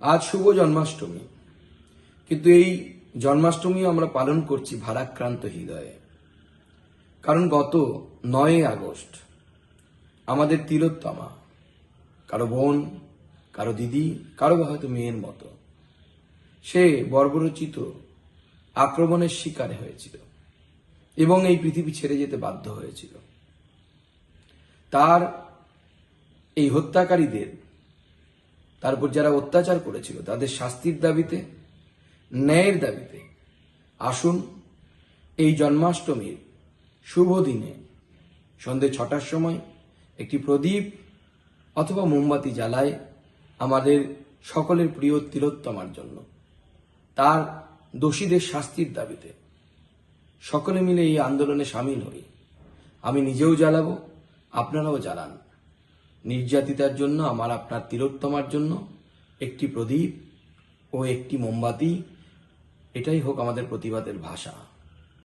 আজ শুভ জন্মাষ্টমী। কিন্তু এই জন্মাষ্টমী আমরা পালন করছি ভারাক্রান্ত হৃদয়ে। কারণ গত নয় আগস্ট আমাদের তিলোত্তমা, কারও বোন, কারও দিদি, কারও হয়তো মেয়ের মতো, সে বর্বরচিত আক্রমণের শিকার হয়েছিল এবং এই পৃথিবী ছেড়ে যেতে বাধ্য হয়েছিল। তার এই হত্যাকারীদের তারপর যারা অত্যাচার করেছিল, তাদের শাস্তির দাবিতে, ন্যায়ের দাবিতে, আসুন এই জন্মাষ্টমীর শুভ দিনে সন্ধে ছটার সময় একটি প্রদীপ অথবা মোমবাতি জ্বালায় আমাদের সকলের প্রিয় তিলোত্তমার জন্য। তার দোষীদের শাস্তির দাবিতে সকলে মিলে এই আন্দোলনে সামিল হই। আমি নিজেও জ্বালাবো, আপনারাও জ্বালান। নির্যাতিতার জন্য, আমার আপনার তিলোত্তমার জন্য একটি প্রদীপ ও একটি মোমবাতি, এটাই হোক আমাদের প্রতিবাদের ভাষা।